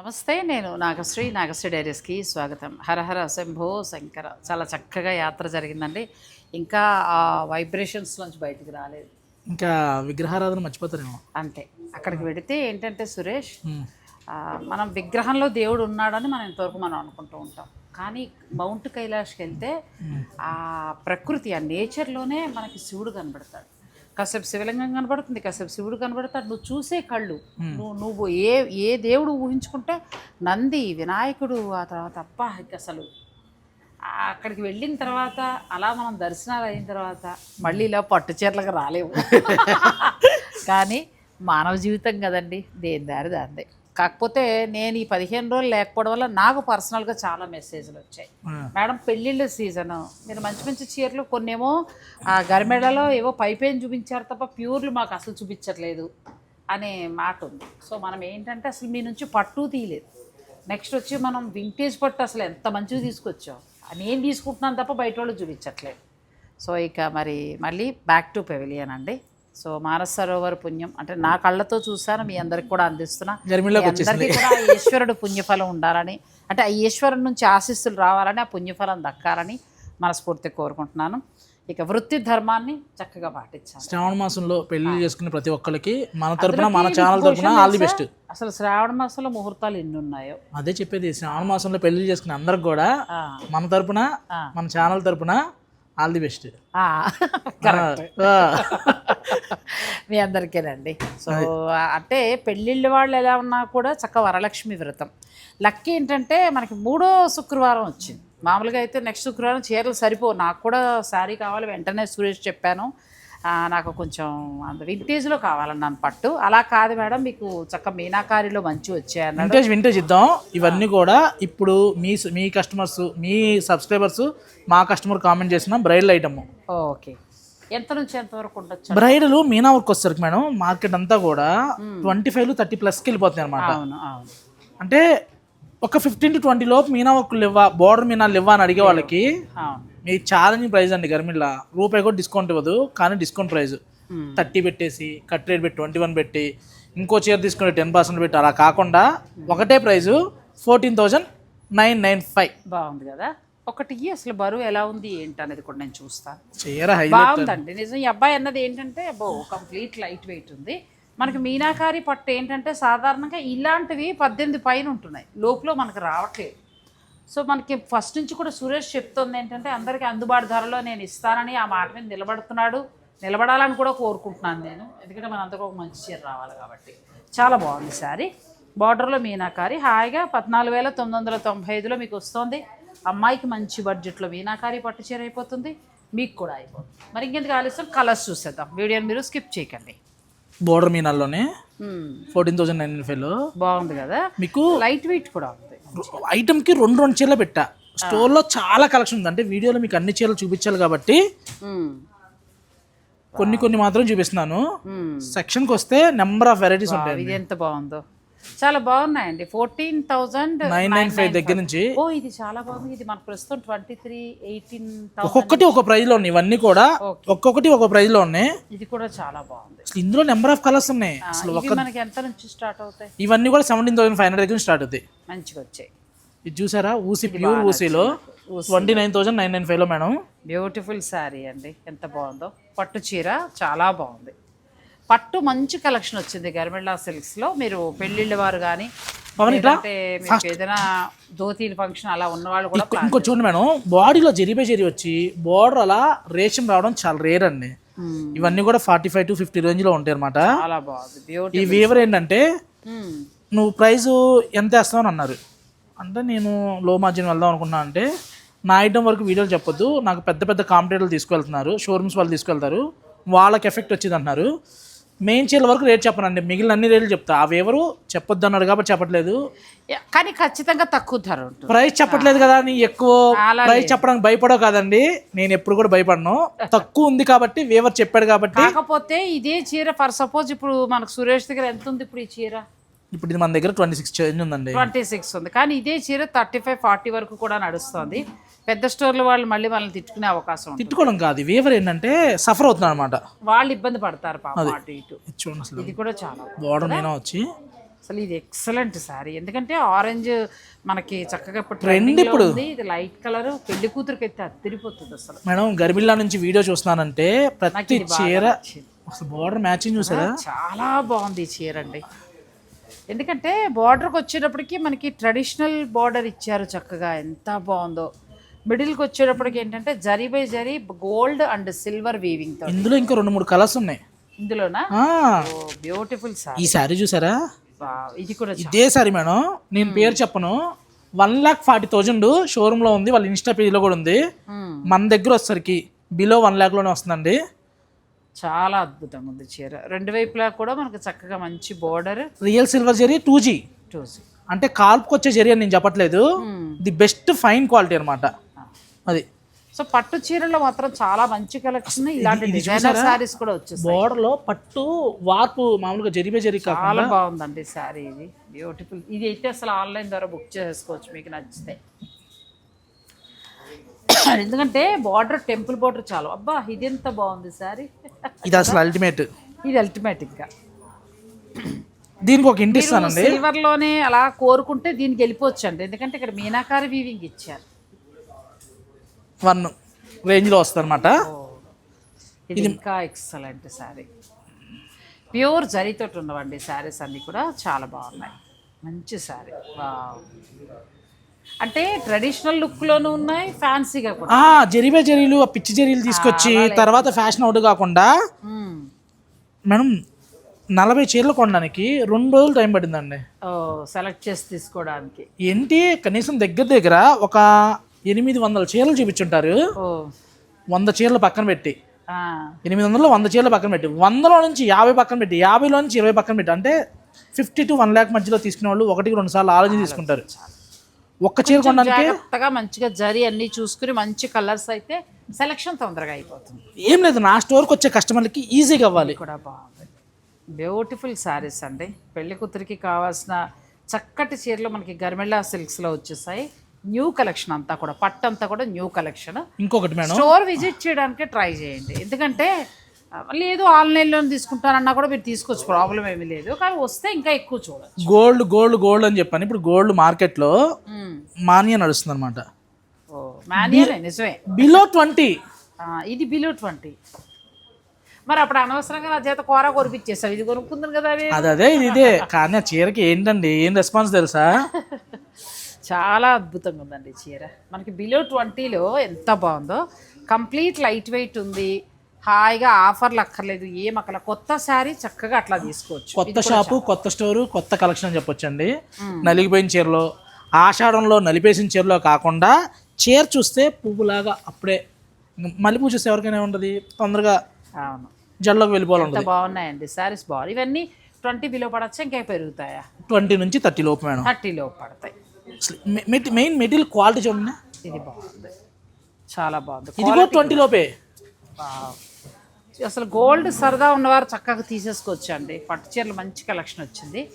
నమస్తే నేను నాగశ్రీ నాగశ్రీ డైరీస్కి స్వాగతం. హరహర శంభో శంకర. చాలా చక్కగా యాత్ర జరిగిందండి. ఇంకా ఆ వైబ్రేషన్స్ నుంచి బయటికి రాలేదు. ఇంకా విగ్రహారాధన మర్చిపోతారేమో. అంతే. అక్కడికి వెడితే ఏంటంటే సురేష్ మనం విగ్రహంలో దేవుడు ఉన్నాడని మనం ఇంతవరకు మనం అనుకుంటూ ఉంటాం. కానీ మౌంట్ కైలాష్కి వెళ్తే ఆ ప్రకృతి ఆ నేచర్లోనే మనకి శివుడు కనబడతాడు. కాసేపు శివలింగం కనబడుతుంది కాసేపు శివుడు కనబడతాడు నువ్వు చూసే కళ్ళు. నువ్వు నువ్వు ఏ ఏ దేవుడు ఊహించుకుంటే నంది వినాయకుడు ఆ తర్వాత అప్ప అసలు. అక్కడికి వెళ్ళిన తర్వాత అలా మనం దర్శనాలు అయిన తర్వాత మళ్ళీ ఇలా పట్టు చీరలకు రాలేవు కానీ మానవ జీవితం కదండి దేని దారి దాందే కాకపోతే నేను ఈ పదిహేను రోజులు లేకపోవడం వల్ల నాకు పర్సనల్గా చాలా మెసేజ్లు వచ్చాయి. మేడం పెళ్ళిళ్ళ సీజను. మీరు మంచి మంచి చీరలు కొన్నేమో ఆ గరిమెడలో ఏవో పైపేన్ చూపించారు తప్ప ప్యూర్లు మాకు అసలు చూపించట్లేదు అనే మాట ఉంది. సో మనం ఏంటంటే అసలు మీ నుంచి పట్టు తీయలేదు. నెక్స్ట్ వచ్చి మనం వింటేజ్ పట్టు అసలు ఎంత మంచిగా తీసుకొచ్చాం. నేను తీసుకుంటున్నాను తప్ప బయట వాళ్ళు చూపించట్లేదు. సో ఇక మరి మళ్ళీ బ్యాక్ టు పెవిలియన్ అండి. సో మానస సరోవర్ పుణ్యం అంటే నా కళ్ళతో చూసాను మీ అందరికి కూడా అందిస్తున్నా. అందరికీ కూడా ఈశ్వరుడు పుణ్యఫలం ఉండాలని అంటే ఆ ఈశ్వరుడు నుంచి ఆశీస్సులు రావాలని ఆ పుణ్యఫలం దక్కాలని మనస్ఫూర్తిగా కోరుకుంటున్నాను. ఇక వృత్తి ధర్మాన్ని చక్కగా పాటించాలి. శ్రావణ మాసంలో పెళ్ళి చేసుకునే ప్రతి ఒక్కరికి మన తరపున మన ఛానల్ తరపున ఆల్ ది బెస్ట్. అసలు శ్రావణ మాసంలో ముహూర్తాలు ఎన్ని ఉన్నాయో? అదే చెప్పేది శ్రావణ మాసంలో పెళ్ళి చేసుకునే అందరికి కూడా మన తరపున. మన ఛానల్ తరపున ఆల్ ది బెస్ట్. కరెక్ట్ మీ అందరికేనండి. సో అంటే పెళ్ళిళ్ళ వాళ్ళు ఎలా ఉన్నా కూడా చక్క వరలక్ష్మి వ్రతం. లక్కీ ఏంటంటే మనకి మూడో శుక్రవారం వచ్చింది. మామూలుగా అయితే నెక్స్ట్ శుక్రవారం చీరలు సరిపో నాకు కూడా శారీ కావాలి వెంటనే సురేష్ చెప్పాను. నాకు కొంచెం అంత వింటేజ్లో కావాలన్నాను పట్టు. అలా కాదు మేడం మీకు చక్క మీనాకారిలో మంచి వచ్చాయన్నాడు వింటేజ్ వింటేజ్ ఇద్దాం. ఇవన్నీ కూడా ఇప్పుడు మీ మీ కస్టమర్స్ మీ సబ్స్క్రైబర్స్ మా కస్టమర్ కామెంట్ చేసిన బ్రైడల్ ఐటమ్ ఓకే. ఎంత నుంచి ఎంత వరకు ఉండొచ్చు బ్రైడల్ మీనా వర్క్ వచ్చేసరికి మేడం మార్కెట్ అంతా కూడా ట్వంటీ ఫైవ్ థర్టీ ప్లస్కి వెళ్ళిపోతుంది అనమాట అవును అవును. అంటే ఒక ఫిఫ్టీన్ టు ట్వంటీ లోపు మీనా వర్క్లు ఇవ్వ బోర్డర్ మీనాలు ఇవ్వ అని అడిగే వాళ్ళకి అవును. మీ ఛాలెంజింగ్ ప్రైస్ అండి గర్మిల్లా. రూపాయి కూడా డిస్కౌంట్ ఇవ్వదు కానీ డిస్కౌంట్ ప్రైస్. థర్టీ పెట్టేసి కట్ రేట్ పెట్టి ట్వంటీ వన్ పెట్టి ఇంకో చీర తీసుకుంటే టెన్ పర్సెంట్ పెట్టి అలా కాకుండా ఒకటే price fourteen thousand nine nine five బాగుంది కదా? ఒకటి అసలు బరువు ఎలా ఉంది ఏంటి అనేది కూడా నేను చూస్తాను బాగుందండి. నిజం ఈ అబ్బాయి అన్నది ఏంటంటే అబ్బో కంప్లీట్ లైట్ వెయిట్ ఉంది. మనకి మీనాకారి పట్టు ఏంటంటే సాధారణంగా ఇలాంటివి పద్దెనిమిది పైన ఉంటున్నాయి. లోపల మనకు రావట్లేదు. సో మనకి ఫస్ట్ నుంచి కూడా సురేష్ చెప్తుంది ఏంటంటే అందరికీ అందుబాటు ధరలో నేను ఇస్తానని ఆ మాట మీద నిలబడుతున్నాడు. నిలబడాలని కూడా కోరుకుంటున్నాను నేను. ఎందుకంటే మన అందరికీ ఒక మంచి చీర రావాలి కాబట్టి. చాలా బాగుంది సారీ బార్డర్లో మీనాకారి. హాయిగా పద్నాలుగు వేల తొమ్మిది వందల తొంభై ఐదులో మీకు వస్తుంది. అమ్మాయికి మంచి బడ్జెట్లో మీనాకారి పట్టు చీర అయిపోతుంది మీకు కూడా అయిపోతుంది. మరి ఇంకెందుకు ఆలస్యం? కలర్స్ చూసేద్దాం. వీడియోని మీరు స్కిప్ చేయకండి. బోర్డర్ మీనాల్లోనే Hmm, ఫోర్టీన్ థౌజండ్ నైన్ ఫైవ్లో బాగుంది కదా? మీకు లైట్ వెయిట్ కూడా ఉంది. ఐటమ్కి రెండు రెండు చీరలు పెట్టా. స్టోర్లో చాలా కలెక్షన్ ఉంది. అంటే వీడియోలో మీకు అన్ని చీరలు చూపించాలి కాబట్టి మ్మ్. కొన్ని కొన్ని మాత్రం చూపిస్తున్నాను. సెక్షన్కి వస్తే నెంబర్ ఆఫ్ వెరైటీస్ ఉంటాయి ఇది ఎంత బాగుందో. చాలా బాగున్నాయండి. Fourteen thousand nine nine five దగ్గర నుంచి. ఓ ఇది చాలా బాగుంది. ఇది మన ప్రస్తుతం ట్వంటీ త్రీ ఎయిటీన్ థౌసండ్ ఒక్కొక్కటి ఒక ప్రైజ్లో ఉన్నాయి. ఇవన్నీ కూడా ఒక్కొక్కటి ఒక ప్రైజ్లో ఉన్నాయి. ఇది కూడా చాలా బాగుంది. అసలు ఇందులో నెంబర్ ఆఫ్ కలర్స్ ఉన్నాయి. అసలు ఇవి మనకి ఎంత నుంచి స్టార్ట్ అవుతాయి? ఇవన్నీ కూడా సెవెంటీన్ థౌసండ్ ఫైవ్ హండ్రెడ్ దగ్గర స్టార్ట్ అవుతాయి. మంచిగా వచ్చాయి. ఇది చూసారా? ఊసి pure ఊసీలో twenty nine thousand nine nine ఫైవ్లో మేడం. బ్యూటిఫుల్ శారీ అండి. ఎంత బాగుందో. పట్టు చీర చాలా బాగుంది. పట్టు మంచి కలెక్షన్ వచ్చింది గర్మిళ్ళా సిల్క్స్లో మీరు పెళ్ళిళ్ళ వారు కానీ మీకు ఏదైనా ధోతీల ఫంక్షన్ అలా ఉన్నవాళ్ళు కూడా ఇంకో చూడండి మేడం బాడీలో జరిపే జరి వచ్చి బార్డర్ అలా రేషం రావడం చాలా రేర్ అండి. ఇవన్నీ కూడా ఫార్టీ ఫైవ్ టు ఫిఫ్టీ రేంజ్లో ఉంటాయి అనమాట చాలా బాగుంది. ఈ వీవర్ ఏంటంటే నువ్వు ప్రైస్ ఎంత వేస్తావు అని అన్నారు. అంటే నేను లో మార్జిన్ వెళ్దాం అనుకున్నా అంటే నా ఐటమ్ వరకు వీడియోలు చెప్పొద్దు. నాకు పెద్ద పెద్ద కాంపిటేటర్లు తీసుకెళ్తున్నారు షోరూమ్స్ వాళ్ళు తీసుకెళ్తారు వాళ్ళకి ఎఫెక్ట్ వచ్చింది అంటున్నారు మెయిన్ చీరల వరకు రేట్ చెప్పనండి. మిగిలిన అన్ని రేట్లు చెప్తా. అవి ఎవరు చెప్పొద్దు అన్నారు కాబట్టి చెప్పట్లేదు. కానీ ఖచ్చితంగా తక్కువ ధర ప్రైస్ చెప్పట్లేదు కదా అని ఎక్కువ ప్రైస్ చెప్పడానికి భయపడవు కాదండి. నేను ఎప్పుడు కూడా భయపడను. తక్కువ ఉంది కాబట్టి వేవర్ చెప్పాడు కాబట్టి. కాకపోతే ఇదే చీర ఫర్ సపోజ్ ఇప్పుడు మనకు సురేష్ దగ్గర ఎంత ఉంది ఇప్పుడు ఈ చీర? ఇప్పుడు ఇది మన దగ్గర ట్వంటీ సిక్స్ చేంజ్ ఉందండి. ట్వంటీ సిక్స్ ఉంది. కానీ ఇదే చీర థర్టీ ఫైవ్ ఫార్టీ వరకు కూడా నడుస్తుంది. పెద్ద స్టోర్ల వాళ్ళు మళ్ళీ వాళ్ళని తిట్టుకునే అవకాశం తిట్టుకోవడం కాదు. వేవర్ ఏంటంటే సఫర్ అవుతున్నాడు అనమాట వాళ్ళు ఇబ్బంది పడతారు పాపం అటు ఇటు. చూడండి అసలు. ఇది కూడా చాలా. బార్డర్ వచ్చి. అసలు ఇది ఎక్సలెంట్ శారీ ఎందుకంటే ఆరెంజ్ మనకి చక్కగా ఇప్పుడు లో ఇప్పుడు. ఇది లైట్ కలర్ పెళ్ళి కూతురికి అయితే అద్దరిపోతుంది అసలు. మేడం గర్భిల్లా నుంచి వీడియో చూస్తున్నానంటే ప్రతి చీర. అసలు బార్డర్ మ్యాచింగ్ చూసారా? చాలా బాగుంది ఈ చీర అండి. ఎందుకంటే బార్డర్కి వచ్చేటప్పటికి మనకి ట్రెడిషనల్ బార్డర్ ఇచ్చారు చక్కగా. ఎంత బాగుందో. మిడిల్కి వచ్చేటప్పటికి ఏంటంటే zari by zari gold and silver వీవింగ్తో ఇందులో ఇంకా రెండు మూడు కలర్స్ ఉన్నాయి. ఇందులోనా? బ్యూటిఫుల్ సారీ. ఈ శారీ చూసారా? ఇది కూడా ఇదే సారీ మేడం. నేను పేరు చెప్పను. వన్ లాక్ ఫార్టీ థౌజండ్ షోరూంలో ఉంది. వాళ్ళ ఇన్స్టా పేజ్లో కూడా ఉంది. మన దగ్గర వచ్చేసరికి బిలో వన్ ల్యాక్లోనే వస్తుందండి. చాలా అద్భుతంగా ఉంది చీర. రెండు వైపులా కూడా మనకు చక్కగా మంచి border real silver zari two G. చూసి అంటే కాల్పుకి వచ్చే జెరీ అని నేను చెప్పట్లేదు. ది బెస్ట్ ఫైన్ క్వాలిటీ అనమాట అది. సో పట్టు చీరలో మాత్రం చాలా మంచి కలెక్షన్ ఇలాంటి డిజైనర్ సారీస్ కూడా వచ్చేసాయి. బోర్డర్లో పట్టు వార్పు మామూలుగా జరీ బై జరీ కాకుండా చాలా బాగుందండి శారీ ఇది. బ్యూటిఫుల్ ఇది అయితే అసలు ఆన్లైన్ ద్వారా బుక్ చేసుకోవచ్చు మీకు నచ్చితే. ఎందుకంటే బార్డర్ టెంపుల్ బార్డర్ చాలా. అబ్బా ఇది ఎంత బాగుంది శారీ ఇది అసలు అల్టిమేట్ ఇది అల్టిమేట్ ఇంకా. దీనికి ఒక ఇంటి ఇస్తానండి. సిల్వర్లోనే అలా కోరుకుంటే దీనికి వెళ్ళిపోవచ్చు అండి ఎందుకంటే ఇక్కడ మీనాకారి వీవింగ్ ఇచ్చారు. వన్ రేంజ్లో వస్తుంది అనమాట ఇది ఇంకా ఎక్సలెంట్ శారీ. ప్యూర్ జరీతోటి ఉన్నవండి శారీస్ అన్నీ కూడా చాలా బాగున్నాయి. మంచి శారీ. అంటే ట్రెడిషనల్ లుక్లోనూ ఉన్నాయి ఫ్యాన్సీగా కూడా. జరీ బై జరీలు ఆ పిచ్చి జరీలు తీసుకొచ్చి తర్వాత ఫ్యాషన్ అవుట్ కాకుండా. మేడం నలభై చీరలు కొనడానికి రెండు రోజులు టైం పట్టిందండి ఓ సెలెక్ట్ చేసి తీసుకోవడానికి. ఏంటి? కనీసం దగ్గర దగ్గర ఒక ఎనిమిది వందల చీరలు చూపించుంటారు. వంద చీరలు పక్కన పెట్టి. ఎనిమిది వందలు వంద చీరలు పక్కన పెట్టి. వందలో నుంచి యాభై పక్కన పెట్టి. యాభైలో నుంచి ఇరవై పక్కన పెట్టి. అంటే ఫిఫ్టీ టు వన్ ల్యాక్ మధ్యలో తీసుకునే వాళ్ళు ఒకటికి రెండు సార్లు ఆలోచన తీసుకుంటారు. ఒక్క చీర కొనడానికి మంచిగా జరీ అన్నీ చూసుకుని మంచి కలర్స్ అయితే సెలెక్షన్ తొందరగా అయిపోతుంది. ఏం లేదు నా స్టోర్కి వచ్చే కస్టమర్లకి ఈజీగా అవ్వాలి కూడా బాగుంది. బ్యూటిఫుల్ శారీస్ అండి. పెళ్ళి కూతురికి కావాల్సిన చక్కటి చీరలు మనకి గర్మిళ్ళా సిల్క్స్లో వచ్చేసాయి. న్యూ కలెక్షన్ అంతా కూడా పట్టు అంతా కూడా న్యూ కలెక్షన్. ఇంకొకటి మేడం. స్టోర్ విజిట్ చేయడానికి ట్రై చేయండి. ఎందుకంటే లేదు ఆన్లైన్లో తీసుకుంటానన్నా కూడా మీరు తీసుకోవచ్చు ప్రాబ్లం ఏమీ లేదు. కానీ వస్తే ఇంకా ఎక్కువ చూడచ్చు. గోల్డ్ గోల్డ్ గోల్డ్ అని చెప్పాను ఇప్పుడు గోల్డ్ మార్కెట్లో మానియా నడుస్తుంది అనమాట నిజమే. Below twenty. ఇది బిలో ట్వంటీ. మరి అప్పుడు అనవసరంగా నా చేత కూర కొరిపించేసావు ఇది కొనుక్కుందని కదా అది అదే ఇది ఇదే. కానీ ఆ చీరకి ఏంటండి? ఏం రెస్పాన్స్ తెలుసా? చాలా అద్భుతంగా ఉందండి చీర. మనకి బిలో ట్వంటీలో ఎంత బాగుందో. కంప్లీట్ లైట్ వెయిట్ ఉంది. హాయిగా ఆఫర్లు అక్కర్లేదు ఏం అక్కడ కొత్త శారీ చక్కగా అట్లా తీసుకోవచ్చు. కొత్త షాపు కొత్త స్టోరు కొత్త కలెక్షన్ అని చెప్పొచ్చండి. నలిగిపోయిన చీరలో ఆషాఢంలో నలిపేసిన చీరలో కాకుండా చీర చూస్తే పువ్వులాగా అప్పుడే మల్లెపూ చూస్తే ఎవరికైనా ఉంటుంది తొందరగా అవును. జల్లోకి ఎంత వెళ్ళిపోవాలంటుంది బాగున్నాయండి శారీస్ బాగున్నాయి. ఇవన్నీ ట్వంటీ బిలో పడచ్చా ఇంకా పెరుగుతాయా? ట్వంటీ నుంచి థర్టీ లోపు మేడం. థర్టీలో పడతాయి. మెయిన్ మెటీరియల్ క్వాలిటీ చూడండి. ఇది బాగుంది. చాలా బాగుంది. ఇది కూడా ట్వంటీ లోపే. అసలు గోల్డ్ సరదా ఉన్నవారు చక్కగా తీసేసుకోవచ్చు అండి పట్టు చీరలు మంచి కలెక్షన్ వచ్చింది.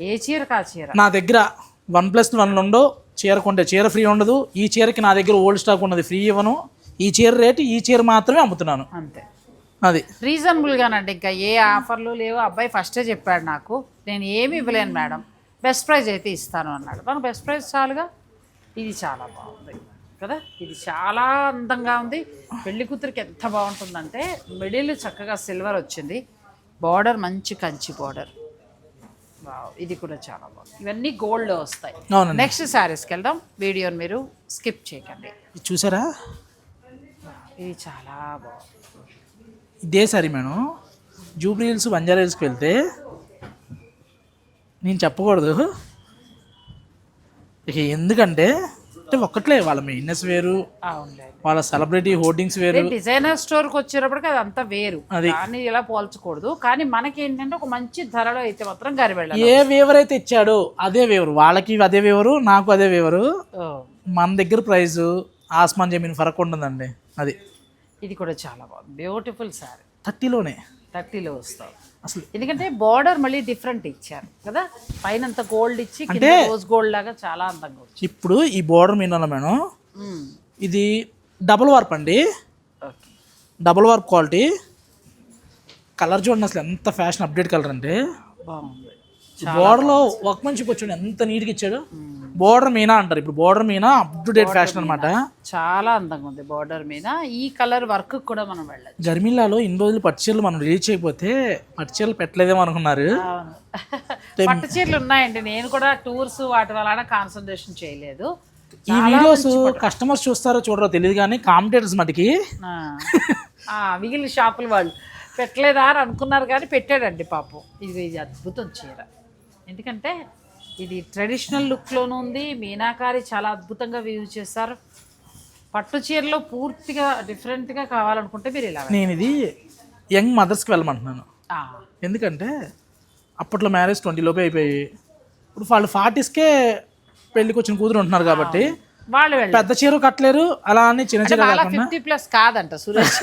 ఏ చీరకు ఆ చీర? నా దగ్గర వన్ ప్లస్ వన్ ఉండవు చీర కొంటే చీర ఫ్రీ ఉండదు. ఈ చీరకి నా దగ్గర ఓల్డ్ స్టాక్ ఉన్నది ఫ్రీ ఇవ్వను. ఈ చీర రేటు ఈ చీర మాత్రమే అమ్ముతున్నాను. అంతే. అది. రీజనబుల్గానండి ఇంకా ఏ ఆఫర్లు లేవు. అబ్బాయి ఫస్టే చెప్పాడు నాకు. నేను ఏమి ఇవ్వలేను మేడం. బెస్ట్ ప్రైజ్ అయితే ఇస్తాను అన్నాడు. మనకు బెస్ట్ ప్రైజ్ చాలుగా? ఇది చాలా బాగుంది కదా? ఇది చాలా అందంగా ఉంది. పెళ్ళి కూతురికి ఎంత బాగుంటుందంటే మిడిల్ చక్కగా సిల్వర్ వచ్చింది. బార్డర్ మంచి కంచి బార్డర్ ఇది కూడా చాలా బాగుంది. ఇవన్నీ గోల్డ్లో వస్తాయి. నెక్స్ట్ శారీస్కి వెళ్దాం. వీడియోని మీరు స్కిప్ చేయకండి. ఇది చూసారా? ఇది చాలా బాగుంది. ఇదే సరే మేడం. జూబ్లీ హిల్స్ బంజారా హిల్స్కి వెళ్తే నేను చెప్పకూడదు. ఇక ఎందుకంటే అంటే ఒక్కట్లే వాళ్ళ మెయిన్నెస్ వేరు వాళ్ళ సెలబ్రిటీ హోర్డింగ్స్ వేరు. డిజైనర్ స్టోర్కి వచ్చేటప్పటికి అది అంతా వేరు. అది. కానీ ఇలా పోల్చకూడదు. కానీ మనకి ఏంటంటే ఒక మంచి ధరలో అయితే మాత్రం గారి వెళ్ళాలి ఏ వేవర్ అయితే ఇచ్చాడో అదే వేవరు. వాళ్ళకి అదే వేవరు నాకు అదే వేవరు. మన దగ్గర ప్రైస్ ఆస్మాన్ జమీన్ ఫరక్ ఉంటుందండి. అది. ఇది కూడా చాలా బాగుంది. బ్యూటిఫుల్ శారీ. థర్టీలోనే. థర్టీలో వస్తాం. అసలు ఎందుకంటే బార్డర్ మళ్ళీ డిఫరెంట్ ఇచ్చారు కదా? పైన గోల్డ్ ఇచ్చి కింద రోజ్ గోల్డ్ లాగా చాలా అందంగా వచ్చింది. ఇప్పుడు ఈ బోర్డర్ మీద మేడం ఇది డబుల్ వార్ప్ అండి. డబుల్ వార్ప్ క్వాలిటీ కలర్ చూడండి అసలు ఎంత ఫ్యాషన్ అప్డేట్ కలర్ అంటే. బాగుంది. బోర్డర్లో వర్క్ మంచి వచ్చాడు ఎంత నీట్గా ఇచ్చాడు బోర్డర్ మీనా అంటారు. ఇప్పుడు border Meena up to date fashion అనమాట చాలా అందంగా ఉంది బార్డర్ మీద ఈ కలర్ వర్క్ కూడా మనం వెళ్ళచ్చు. గర్మిలాలో ఇన్ని రోజులు పట్టుచీరలు మనం రిలీజ్ చేయకపోతే పట్టుచీరలు పెట్టలేదేమో అనుకున్నారు. పట్టు చీరలు ఉన్నాయండి. నేను కూడా టూర్స్ వాటి వలన కాన్సన్ట్రేషన్ చేయలేదు. ఈ వీడియోస్ కస్టమర్స్ చూస్తారో చూడరో తెలియదు కానీ కాంపిటేటర్స్ మటుకి. మిగిలిన షాపుల వాళ్ళు పెట్టలేదా అని అనుకున్నారు కానీ పెట్టాడండి పాపం. ఇది ఇది అద్భుతం చీర. ఎందుకంటే ఇది ట్రెడిషనల్ లుక్లోనూ ఉంది మీనాకారి చాలా అద్భుతంగా వీవ్ చేశారు. పట్టు చీరలో పూర్తిగా డిఫరెంట్గా కావాలనుకుంటే మీరు ఇలా నేను ఇది యంగ్ మదర్స్కి వెళ్ళమంటున్నాను. ఎందుకంటే అప్పట్లో మ్యారేజ్ ట్వంటీ లోపే అయిపోయి ఇప్పుడు వాళ్ళు ఫార్టీస్కే పెళ్ళికి వచ్చిన కూతురు ఉంటున్నారు కాబట్టి వాళ్ళు పెద్ద చీర కట్టలేరు అలా అని చిన్న చీర ఫిఫ్టీ ప్లస్ కాదంట సురేష్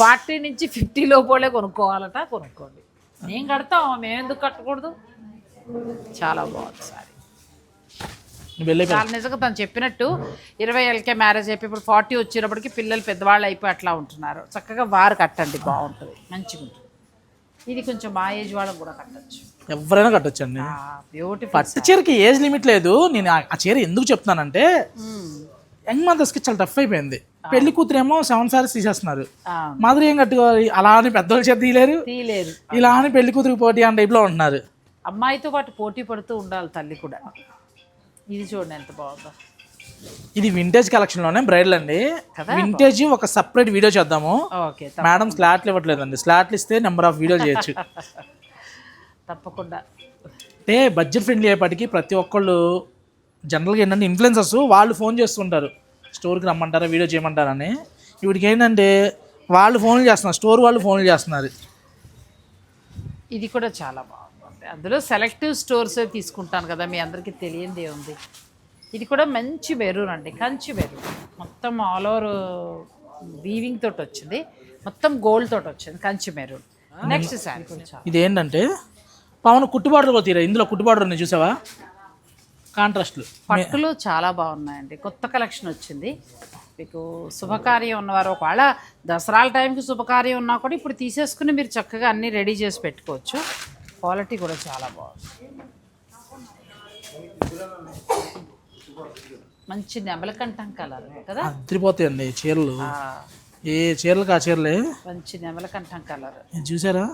ఫార్టీ నుంచి ఫిఫ్టీ లోపలే కొనుక్కోవాలట కొనుక్కోండి. నేను కడతాం మేము ఎందుకు కట్టకూడదు? చాలా బాగుంది సారీ. చాలా నిజంగా తను చెప్పినట్టు ఇరవై ఏళ్ళకే మ్యారేజ్ అయిపోయి ఇప్పుడు ఫార్టీ వచ్చేటప్పటికి పిల్లలు పెద్దవాళ్ళు అయిపోయి అట్లా ఉంటున్నారు. చక్కగా వారు కట్టండి బాగుంటుంది మంచిగా ఉంటుంది. ఇది కొంచెం మా ఏజ్ వాళ్ళకి కూడా కట్టచ్చు. ఎవరైనా కట్టొచ్చండి బ్యూటిఫుల్ పట్టు చీరకి ఏజ్ లిమిట్ లేదు. నేను ఆ- చీర ఎందుకు చెప్తున్నానంటే యంగ్ మదర్స్కి చాలా టఫ్ అయిపోయింది. పెళ్ళి కూతురేమో సెవెన్ సారీస్ తీసేస్తున్నారు. మదర్ ఏం కట్టుకోవాలి? అలా అని పెద్దోళ్ళ చేత తీయలేరు. తీయలేరు. ఇలా అని పెళ్ళి కూతురికి పోటీ అనే టైప్లో ఉంటున్నారు. అమ్మాయితో పాటు పోటీ పడుతూ ఉండాలి తల్లి కూడా. ఇది చూడండి ఎంత బాగుందో. ఇది వింటేజ్ కలెక్షన్లోనే బ్రైడల్ అండి. వింటేజ్ ఒక సపరేట్ వీడియో చేద్దాము. ఓకే మేడం స్లాట్లు ఇవ్వట్లేదండి. స్లాట్లు ఇస్తే నెంబర్ ఆఫ్ వీడియో చేయొచ్చు. తప్పకుండా. అంటే బడ్జెట్ ఫ్రెండ్లీ అయ్యేపటికి ప్రతి ఒక్కళ్ళు జనరల్గా ఏంటంటే ఇన్ఫ్లుయెన్సర్స్ వాళ్ళు ఫోన్ చేస్తుంటారు. స్టోర్కి రమ్మంటారా వీడియో చేయమంటారని వీడికి ఏంటంటే వాళ్ళు ఫోన్లు చేస్తున్నారు. స్టోర్ వాళ్ళు ఫోన్లు చేస్తున్నారు. ఇది కూడా చాలా బాగుంది. అందులో సెలెక్టివ్ స్టోర్స్ తీసుకుంటాను కదా మీ అందరికీ తెలియంది ఉంది. ఇది కూడా మంచి మెరూన్ అండి కంచి మెరూన్ మొత్తం ఆల్ ఓవర్ వీవింగ్ తోటి వచ్చింది మొత్తం గోల్డ్ తోటి వచ్చింది కంచి మెరూన్ నెక్స్ట్ శారీ ఇది ఏంటంటే పవన్ కుట్టుబాటులో తీరా ఇందులో కుట్టుబాటు ఉన్నాయి చూసావా? కాంట్రాస్ట్లు. పట్టులు చాలా బాగున్నాయండి కొత్త కలెక్షన్ వచ్చింది. మీకు శుభకార్యం ఉన్నవారు ఒకవేళ దసరాల టైంకి శుభకార్యం ఉన్నా కూడా ఇప్పుడు తీసేసుకుని మీరు చక్కగా అన్నీ రెడీ చేసి పెట్టుకోవచ్చు. క్వాలిటీ కూడా చాలా బాగుంది. మంచి నెమలకంఠం కలర్ కదా? అదిరిపోతాయండి చీరలు. ఏ చీరలకు ఆ చీరలే? మంచి నెమలకంఠం కలర్. ఇది చూసారా?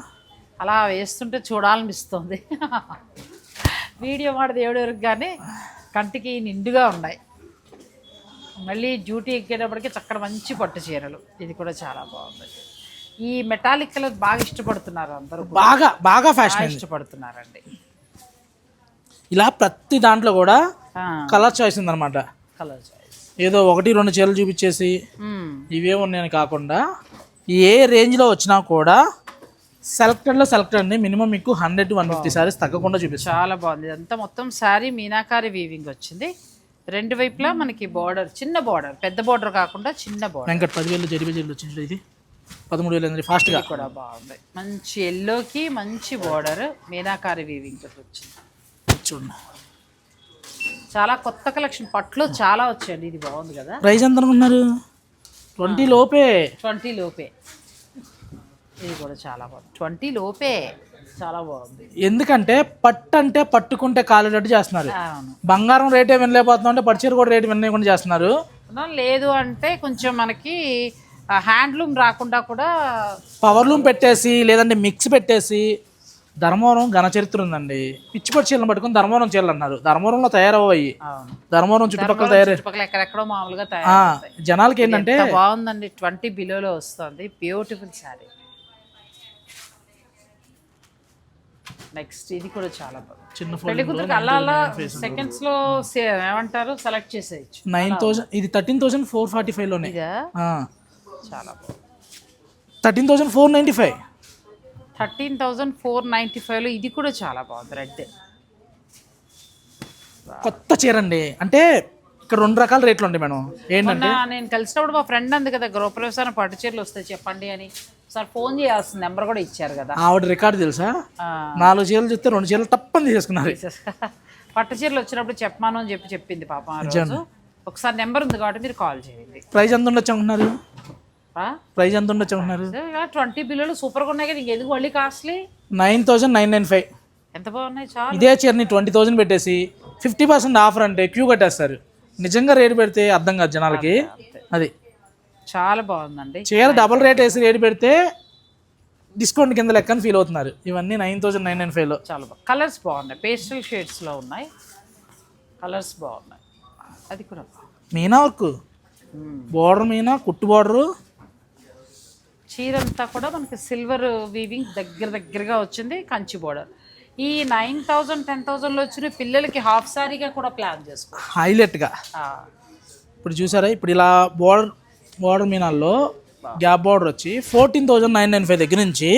అలా వేస్తుంటే చూడాలనిపిస్తుంది. వీడియో మాట దేవుడు వరకు కానీ కంటికి నిండుగా ఉన్నాయి. మళ్ళీ డ్యూటీ ఎక్కేటప్పటికి చక్కడ మంచి పట్టు చీరలు. ఇది కూడా చాలా బాగుంది. ఈ మెటాలిక్ కలర్ బాగా ఇష్టపడుతున్నారు అందరూ. బాగా బాగా ఫ్యాషన్ ఇష్టపడుతున్నారండి. ఇలా ప్రతి దాంట్లో కూడా కలర్ చాయిస్ ఉందన్నమాట. కలర్ చాయిస్ ఏదో ఒకటి రెండు చీరలు చూపించేసి ఇవే ఉన్నాయని కాకుండా ఏ రేంజ్లో వచ్చినా కూడా సెలెక్టెడ్లో సెలెక్టెడ్ అండి. మినిమం మీకు హండ్రెడ్ వన్ ఫిఫ్టీ సారీస్ తగ్గకుండా చూపిస్తాను చాలా బాగుంది. ఇదంతా మొత్తం శారీ మీనాకారి వీవింగ్ వచ్చింది. రెండు వైపులా మనకి బార్డర్ చిన్న బార్డర్ పెద్ద బార్డర్ కాకుండా చిన్న బార్డర్ వెంకట్ పదివేలు జరిపే జల్లు వచ్చింది ఇది. పదమూడు వేలు అనేది ఫాస్ట్గా కూడా బాగుంది. మంచి ఎల్లోకి మంచి బార్డర్ మీనాకారి వీవింగ్ తోటి వచ్చింది. చూడండి చాలా కొత్త కలెక్షన్ పట్లో చాలా వచ్చాయండి ఇది బాగుంది కదా. ప్రైస్ ఎంత అనుకున్నారు? ట్వంటీ లోపే. ట్వంటీ లోపే. ఇది కూడా చాలా బాగుంది. ట్వంటీ లోపే. చాలా బాగుంది. ఎందుకంటే పట్టు అంటే పట్టుకుంటే కాలేటట్టు చేస్తున్నారు. బంగారం రేటే వినలేకపోతున్నాం అంటే పట్టు చీర కూడా రేటు వినలేకుండా చేస్తున్నారు? లేదు అంటే కొంచెం మనకి హ్యాండ్లూమ్ రాకుండా కూడా పవర్ లూమ్ పెట్టేసి లేదంటే మిక్స్ పెట్టేసి ధర్మవరం ఘన చరిత్ర ఉందండి. పిచ్చిపట్టు చీరలు పట్టుకుని ధర్మవరం చీరలు అన్నారు. ధర్మవరంలో తయారవ్వాయి. ధర్మవరం చుట్టుపక్కల తయారు ఎక్కడెక్కడో మామూలుగా తయారు జనాలకి ఏంటంటే బాగుందండి. ట్వంటీ బిలోలో వస్తుంది. బ్యూటిఫుల్ శారీ నెక్స్ట్ ఇది కూడా చాలా చిన్న పెళ్ళి కూతురికి అలా అలా సెకండ్స్లో ఏమంటారు? సెలెక్ట్ చేసేయచ్చు. నైన్ థౌసండ్ ఇది థర్టీన్ థౌసండ్ ఫోర్ ఫార్టీ ఫైవ్లోనే ఇదా? చాలా బాగుంది. Thirteen thousand four ninety five. Thirteen thousand four ninety ఫైవ్లో ఇది కూడా చాలా బాగుంది రెడ్. కొత్త చీర అండి అంటే ఇక్కడ రెండు రకాల రేట్లు ఉంటాయి మేడం. ఏంటంటే? నేను కలిసినప్పుడు మా ఫ్రెండ్ అంది కదా గృహప్రవేశాన పట్టు చీరలు వస్తాయి చెప్పండి అని. సార్ ఫోన్ చేయాల్సిన నెంబర్ కూడా ఇచ్చారు కదా. ఆవిడ రికార్డు తెలుసా? నాలుగు చీరలు చూస్తే రెండు చీరలు తప్పని తీసేసుకున్నారు పట్టు చీరలు వచ్చినప్పుడు చెప్పమాను అని చెప్పి చెప్పింది పాప ఒకసారి నెంబర్ ఉంది కాబట్టి మీరు కాల్ చేయండి. ప్రైస్ ఎంత ఉండొచ్చు అనుకున్నారు? ప్రైస్ ఎంత ఉండొచ్చు అనుకున్నారు? ట్వంటీ బిల్లులు సూపర్గా ఉన్నాయి కదా ఇంకెందుకు మళ్ళీ costly? Nine thousand nine nine five. ఎంత బాగున్నాయి చాలా. ఇదే చీరని ట్వంటీ థౌజండ్ పెట్టేసి ఫిఫ్టీ పర్సెంట్ ఆఫర్ అంటే క్యూ కట్టేస్తారు. నిజంగా రేటు పెడితే అర్థం కాదు జనాలకి. అది చాలా బాగుందండి. చీర డబుల్ రేట్ వేసి రేటు పెడితే డిస్కౌంట్ కింద లెక్కని ఫీల్ అవుతున్నారు. ఇవన్నీ నైన్ థౌజండ్ నైన్ నైన్ ఫైవ్లో చాలా బాగుంది కలర్స్ బాగున్నాయి. పేస్టల్ షేడ్స్లో ఉన్నాయి. కలర్స్ బాగున్నాయి. అది కూడా మీనా వర్క్ బోర్డర్ మీనా కుట్టు బోర్డరు. చీర అంతా కూడా మనకి సిల్వర్ వీవింగ్ దగ్గర దగ్గరగా వచ్చింది కంచి బోర్డర్ ఈ నైన్ థౌజండ్ టెన్ థౌజండ్లో వచ్చిన పిల్లలకి హాఫ్ సారీగా కూడా ప్లాన్ చేసుకో. హైలైట్గా ఇప్పుడు చూసారా ఇప్పుడు ఇలా బోర్డర్ బోర్డర్ మీనాల్లో గ్యాప్ బోర్డర్ వచ్చి fourteen thousand nine nine five దగ్గర నుంచి.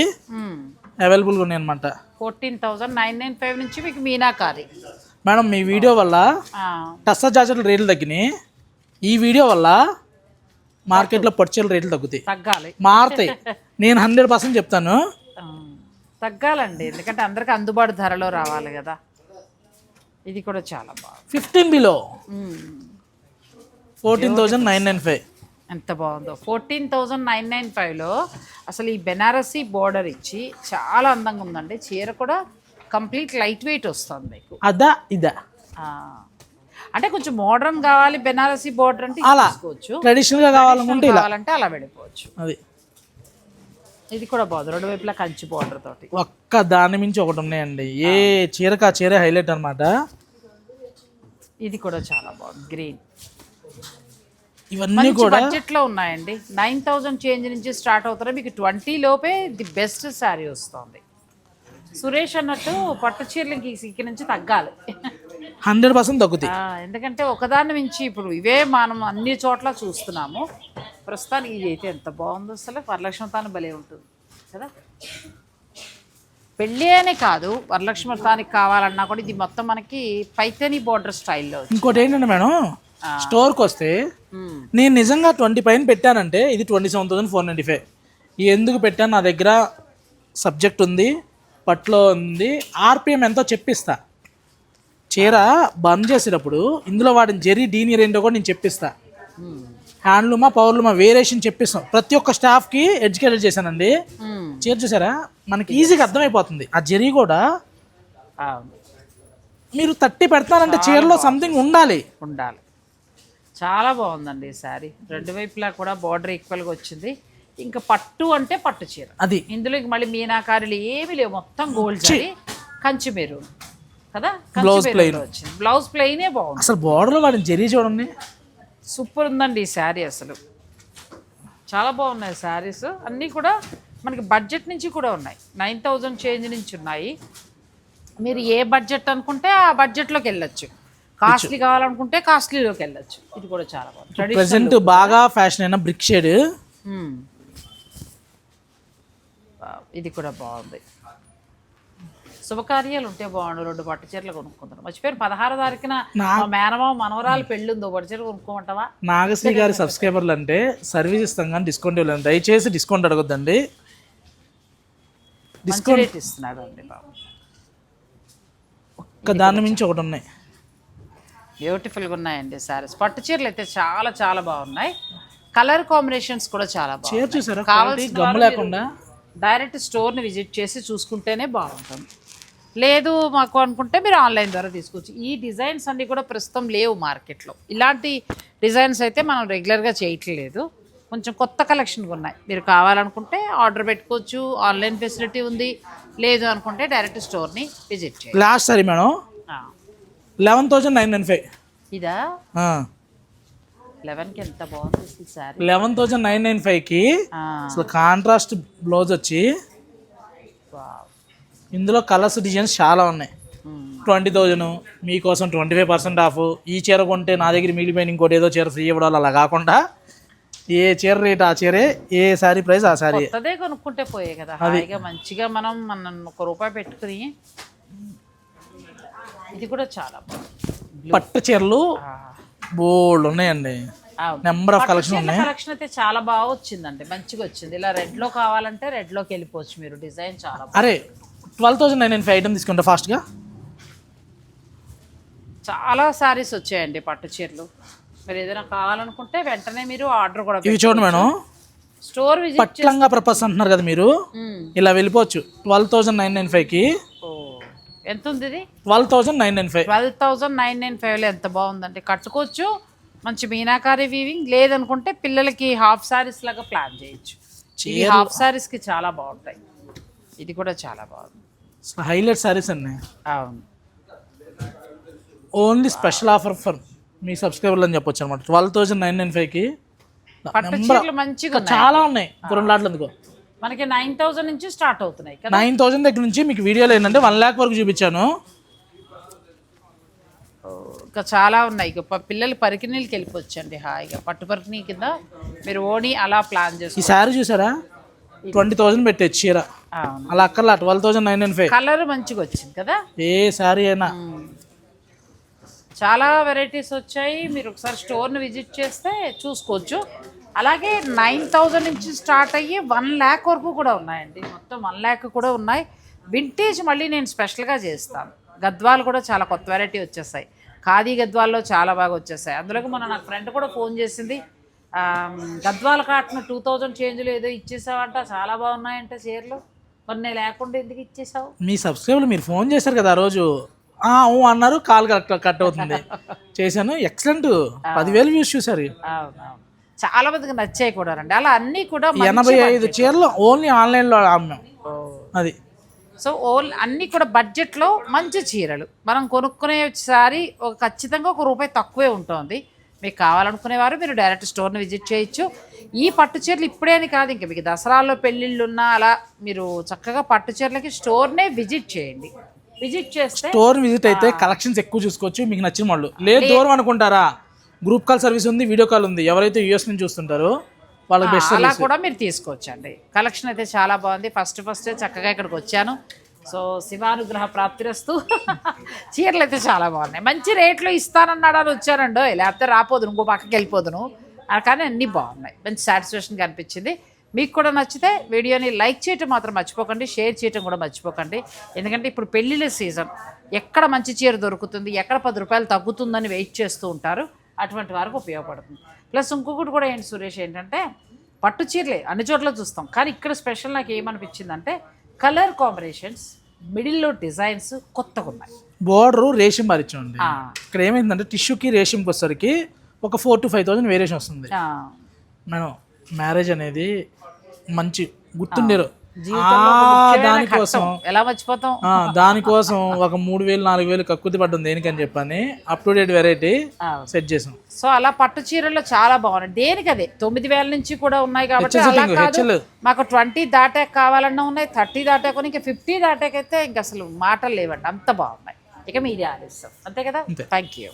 అవైలబుల్గా ఉన్నాయి అనమాట fourteen thousand nine nine five నుంచి మీకు మీనాకారి. మేడం మీ వీడియో వల్ల టస్సా జాకెట్ల రేట్లు తగ్గినాయి. ఈ వీడియో వల్ల మార్కెట్లో పట్టుచీల రేట్లు తగ్గుతాయి. తగ్గాలి. మారుతాయి. నేను హండ్రెడ్ పర్సెంట్ చెప్తాను. తగ్గాలండి. ఎందుకంటే అందరికి అందుబాటు ధరలో రావాలి కదా. ఇది కూడా చాలా బాగుంది. Fifteen below. Fourteen thousand nine nine five. ఎంత బాగుందో. ఫోర్టీన్ థౌజండ్ నైన్ నైన్ ఫైవ్లో అసలు ఈ బెనారసీ బోర్డర్ ఇచ్చి చాలా అందంగా ఉందండి. చీర కూడా కంప్లీట్ లైట్ వెయిట్ వస్తుంది మీకు. అదా ఇదా. అంటే కొంచెం మోడర్న్ కావాలి బెనారసీ బోర్డర్ అంటే అలా. కావాలనుకుంటే ఇలా. కావాలంటే అలా వెళ్ళిపోవచ్చు అది. ఇది కూడా బాగుంది రెండు వైపులా కంచి బోర్డర్ తోటి. ఒక్క దాని మించి ఒకటి ఉన్నాయండి. ఏ చీరకు ఆ చీర హైలైట్ అనమాట ఇది కూడా చాలా బాగుంది గ్రీన్ ఇవన్నీ కూడా బడ్జెట్లో ఉన్నాయండి. నైన్ థౌజండ్ చేంజ్ నుంచి స్టార్ట్ అవుతారు మీకు ట్వంటీ లోపే ది బెస్ట్ శారీ వస్తుంది. సురేష్ అన్నట్టు పట్టు చీరలకి ఇక్కడ నుంచి తగ్గాలి. హండ్రెడ్ పర్సెంట్ తగ్గుతాయి. ఎందుకంటే ఒకదాని మించి ఇప్పుడు ఇవే మనం అన్ని చోట్ల చూస్తున్నాము. ప్రస్తుతానికి ఇది అయితే ఎంత బాగుందో అసలు వరలక్ష్మి తాను భలే ఉంటుంది. కదా? పెళ్ళి అనే కాదు వరలక్ష్మి వ్రతానికి కావాలన్నా కూడా ఇది మొత్తం మనకి పైతని బోర్డర్ స్టైల్లో ఇంకోటి ఏంటంటే మేడం స్టోర్కి వస్తే నేను నిజంగా ట్వంటీ పైన పెట్టానంటే ఇది twenty seven thousand four ninety five. ఎందుకు పెట్టాను నా దగ్గర సబ్జెక్ట్ ఉంది పట్లో ఉంది ఆర్పిఎం ఎంతో చెప్పిస్తా. చీర బంద్ చేసేటప్పుడు ఇందులో వాడిన జెరీ డీనియర్ ఏంటో కూడా నేను చెప్పిస్తా. హ్యాండ్లూమా పవర్లూమా వేరియేషన్ చెప్పిస్తాం. ప్రతి ఒక్క స్టాఫ్కి ఎడ్యుకేటెడ్ చేశానండి. చీర చూసారా? మనకి ఈజీగా అర్థమైపోతుంది. ఆ జెరీ కూడా మీరు తట్టి పెడతానంటే చీరలో సంథింగ్ ఉండాలి. ఉండాలి. చాలా బాగుందండి ఈ శారీ. రెండు వైపులా కూడా బార్డర్ ఈక్వల్గా వచ్చింది. ఇంకా పట్టు అంటే పట్టు చీర. అది. ఇందులో మళ్ళీ మీనాకారులు ఏమీ లేవు. మొత్తం గోల్డ్ కంచి మెరూన్ కదా? కంచి మెరూన్ వచ్చింది. బ్లౌజ్ ప్లెయినే బాగుంది. అసలు బార్డర్లో వాడిన జెరీ చూడండి. సూపర్ ఉందండి ఈ శారీ అసలు. చాలా బాగున్నాయి శారీస్ అన్నీ కూడా మనకి బడ్జెట్ నుంచి కూడా ఉన్నాయి. నైన్ థౌజండ్ చేంజ్ నుంచి ఉన్నాయి. మీరు ఏ బడ్జెట్ అనుకుంటే ఆ బడ్జెట్లోకి వెళ్ళొచ్చు. కాస్ట్లీ కావాలనుకుంటే కాస్ట్లీలోకి వెళ్ళొచ్చు. ఇది కూడా చాలా బాగుంది. ప్రెసెంట్ బాగా ఫ్యాషన్ అయిన బ్రిక్ షేడ్. వావ్, ఇది కూడా బాగుంది. శుభకార్యాలు ఉంటే బాగుండు రెండు పట్టు చీరలు కొనుక్కుంటాను మర్చిపోయాను పదహారో తారీఖున మా మేనమావ మనవరాలు పెళ్ళి ఉందో పట్టు చీర కొనుక్కోమంటావా? నాగశ్రీ గారి సబ్స్క్రైబర్లు అంటే సర్వీస్ ఇస్తాం కానీ డిస్కౌంట్ ఇవ్వలేము దయచేసి డిస్కౌంట్ అడగొద్దండి. రేట్ ఇస్తున్నాడు అండి బాబు. ఒక్క దాని మించి ఒకటి ఉన్నాయి బ్యూటిఫుల్గా ఉన్నాయండి సారీస్ పట్టు చీరలు అయితే చాలా చాలా బాగున్నాయి. కలర్ కాంబినేషన్స్ కూడా చాలా బాగున్నాయి. చూసారా కావాల్సిన లేకుండా. డైరెక్ట్ స్టోర్ని విజిట్ చేసి చూసుకుంటేనే బాగుంటుంది. లేదు మాకు అనుకుంటే మీరు ఆన్లైన్ ద్వారా తీసుకోవచ్చు. ఈ డిజైన్స్ అన్నీ కూడా ప్రస్తుతం లేవు మార్కెట్లో. ఇలాంటి డిజైన్స్ అయితే మనం రెగ్యులర్గా చేయట్లేదు. కొంచెం కొత్త కలెక్షన్ ఉన్నాయి. మీరు కావాలనుకుంటే ఆర్డర్ పెట్టుకోవచ్చు. ఆన్లైన్ ఫెసిలిటీ ఉంది. లేదు అనుకుంటే డైరెక్ట్ స్టోర్ని విజిట్ చేయాలి last sari madam. Eleven thousand nine nine five. ఇదా? లెవెన్కి ఎంత బాగుంది sari eleven thousand nine nine ఫైవ్కి అసలు కాంట్రాస్ట్ బ్లౌజ్ వచ్చి ఇందులో కలర్స్ డిజైన్స్ చాలా ఉన్నాయి. ట్వంటీ థౌజండ్ మీకోసం ట్వంటీ ఫైవ్ పర్సెంట్ ఆఫ్. ఈ చీర కొంటే నా దగ్గర మిగిలిపోయిన ఇంకోటి ఏదో చీర ఫ్రీ ఇవ్వడం అలా కాకుండా ఏ చీర రేట్ ఆ చీరే ఏ శారీ ప్రైస్ ఆ శారీ కొత్తదే కొనుక్కుంటే పోయే కదా. హాయిగా మంచిగా మనం మనం ఒక రూపాయి పెట్టుకుని ఇది కూడా చాలా పట్టు చీరలు బోల్డ్ ఉన్నాయండి. నెంబర్ ఆఫ్ కలెక్షన్ ఉన్నాయి. కలెక్షన్ అయితే చాలా బాగా వచ్చిందండి. మంచిగా వచ్చింది. ఇలా రెడ్లో కావాలంటే రెడ్లోకి వెళ్ళిపోవచ్చు మీరు. డిజైన్ చాలా. అరే twelve thousand nine nine five item తీసుకుంటా ఫాస్ట్గా చాలా సారీస్ వచ్చాయండి పట్టు చీరలు. మీరు ఏదైనా కావాలనుకుంటే వెంటనే మీరు ఆర్డర్ కూడా ఇవి చూడండి మేడం. స్టోర్ పట్లంగా పర్పస్ అంటున్నారు కదా మీరు. ఇలా వెళ్ళిపోవచ్చు. ట్వెల్వ్ థౌజండ్ నైన్ నైన్ ఫైవ్కి ఓ ఎంత ఉంది ఇది? Twelve thousand nine nine five twelve thousand nine nine ఫైవ్లో ఎంత బాగుందండి కట్టుకోవచ్చు. మంచి మీనాకారి వీవింగ్ లేదనుకుంటే పిల్లలకి హాఫ్ సారీస్ లాగా ప్లాన్ చేయొచ్చు. ఇవి హాఫ్ సారీస్కి చాలా బాగుంటాయి. ఇది కూడా చాలా బాగుంది. హైలైట్ సారీస్ అవును. ఓన్లీ స్పెషల్ ఆఫర్ ఫర్ మీ సబ్స్క్రైబర్లు అని చెప్పొచ్చు అనమాట ట్వెల్వ్ థౌసండ్ నైన్ నైన్ ఫైవ్కి మంచిగా చాలా ఉన్నాయి. రెండు లాట్లు ఎందుకో? మనకి నైన్ థౌజండ్ నుంచి స్టార్ట్ అవుతున్నాయి నైన్ థౌసండ్ దగ్గర నుంచి మీకు వీడియోలో ఏంటంటే వన్ ల్యాక్ వరకు చూపించాను. ఇంకా చాలా ఉన్నాయి. ఇక పిల్లలు పరికినీళ్ళకి వెళ్ళిపోవచ్చండి హాయిగా. పట్టు పరికినీ కింద మీరు ఓణి అలా ప్లాన్ ఈ చేసుకో శారీ చూసారా? ట్వంటీ థౌసండ్ పెట్టే చీర. అలా అక్కర్లా twelve thousand nine nine five. Colour మంచిగా వచ్చింది కదా? ఏ శారీ అయినా. చాలా వెరైటీస్ వచ్చాయి. మీరు ఒకసారి స్టోర్ని విజిట్ చేస్తే చూసుకోవచ్చు. అలాగే నైన్ థౌజండ్ నుంచి స్టార్ట్ అయ్యి వన్ ల్యాక్ వరకు కూడా ఉన్నాయండి. మొత్తం వన్ ల్యాక్ కూడా ఉన్నాయి. వింటేజ్ మళ్ళీ నేను స్పెషల్గా చేస్తాను. గద్వాలు కూడా చాలా కొత్త వెరైటీ వచ్చేసాయి. ఖాదీ గద్వాల్లో చాలా బాగా వచ్చేసాయి. అందులోకి మొన్న నాకు ఫ్రెండ్ కూడా ఫోన్ చేసింది. గద్వాల కాటన్ టూ థౌజండ్ చేంజ్లో ఏదో ఇచ్చేసావంట. చాలా బాగున్నాయంట చీరలు. మరి నేను లేకుండా ఎందుకు ఇచ్చేసావు మీ సబ్స్క్రైబర్లు మీరు ఫోన్ చేశారు కదా ఆ రోజు. ఆ, ఊ అన్నారు కాల్ కట్ కట్ అవుతుంది. చేశాను. ఎక్సలెంట్ పదివేలు వ్యూస్ చూసారు అవునవును. చాలా మందికి నచ్చాయి కూడా రండి. అలా అన్నీ కూడా మంచి ఎనభై ఐదు చీరలు ఓన్లీ ఆన్లైన్లో అమ్మాం. అది. సో ఓల్ అన్నీ కూడా బడ్జెట్లో మంచి చీరలు. మనం కొనుక్కునే సారి ఒక ఖచ్చితంగా ఒక రూపాయి తక్కువే ఉంటుంది. మీకు కావాలనుకునేవారు మీరు డైరెక్ట్ స్టోర్ని విజిట్ చేయొచ్చు. ఈ పట్టు చీరలు ఇప్పుడే అని కాదు ఇంకా మీకు దసరాల్లో పెళ్ళిళ్ళు ఉన్నా అలా మీరు చక్కగా పట్టు చీరలకి స్టోర్నే విజిట్ చేయండి. విజిట్ చేస్తే స్టోర్ విజిట్ అయితే కలెక్షన్స్ ఎక్కువ చూసుకోవచ్చు మీకు నచ్చిన వాళ్ళు. లేదు దూరం అనుకుంటారా? గ్రూప్ కాల్ సర్వీస్ ఉంది వీడియో కాల్ ఉంది. ఎవరైతే యూఎస్ నుంచి చూస్తుంటారో వాళ్ళకి బెస్ట్ అలా కూడా మీరు తీసుకోవచ్చండి. కలెక్షన్ అయితే చాలా బాగుంది. ఫస్ట్ ఫస్ట్ చక్కగా ఇక్కడికి వచ్చాను. సో శివానుగ్రహ ప్రాప్తిరస్తూ. చీరలు అయితే చాలా బాగున్నాయి. మంచి రేట్లు ఇస్తానన్నాడు అని వచ్చానండో లేకపోతే రాపోదును ఇంకో పక్కకి వెళ్ళిపోదును. కానీ అన్నీ బాగున్నాయి. మంచి సాటిస్ఫాక్షన్గా అనిపించింది మీకు కూడా నచ్చితే వీడియోని లైక్ చేయటం మాత్రం మర్చిపోకండి షేర్ చేయటం కూడా మర్చిపోకండి. ఎందుకంటే ఇప్పుడు పెళ్ళిళ్ళ సీజన్. ఎక్కడ మంచి చీర దొరుకుతుంది ఎక్కడ పది రూపాయలు తగ్గుతుందని వెయిట్ చేస్తూ ఉంటారు అటువంటి వారికి ఉపయోగపడుతుంది. ప్లస్ ఇంకొకటి కూడా ఏంటి సురేష్ ఏంటంటే పట్టు చీరలే అన్ని చోట్ల చూస్తాం. కానీ ఇక్కడ స్పెషల్ నాకు ఏమనిపించిందంటే కలర్ కాంబినేషన్స్ మిడిల్లో డిజైన్స్ కొత్తగా ఉన్నాయి. బోర్డర్ రేషం మారిచ్చండి ఆ, ఇక్కడ ఏమైందంటే టిష్యూకి రేషంకి వచ్చేసరికి ఒక four to five thousand variation వస్తుంది. మేడం మ్యారేజ్ అనేది మంచి గుర్తుండేరు. దానికోసం. ఎలా మర్చిపోతాం? దానికోసం ఒక మూడు వేలు నాలుగు వేలు కక్కుతి పడ్డం దేనికని చెప్పని up to date variety. Set చేసాం. సో అలా పట్టు చీరల్లో చాలా బాగున్నాయి. దేనికి అదే? తొమ్మిది వేల నుంచి కూడా ఉన్నాయి కాబట్టి అలా కాదు. మాకు ట్వంటీ దాటాక కావాలన్నా ఉన్నాయి థర్టీ దాటాక ఇంకా ఫిఫ్టీ దాటాకైతే ఇంకా అసలు మాటలు లేవండి. అంత బాగున్నాయి. ఇక మీరే ఆలస్యం అంతే కదా? Thank you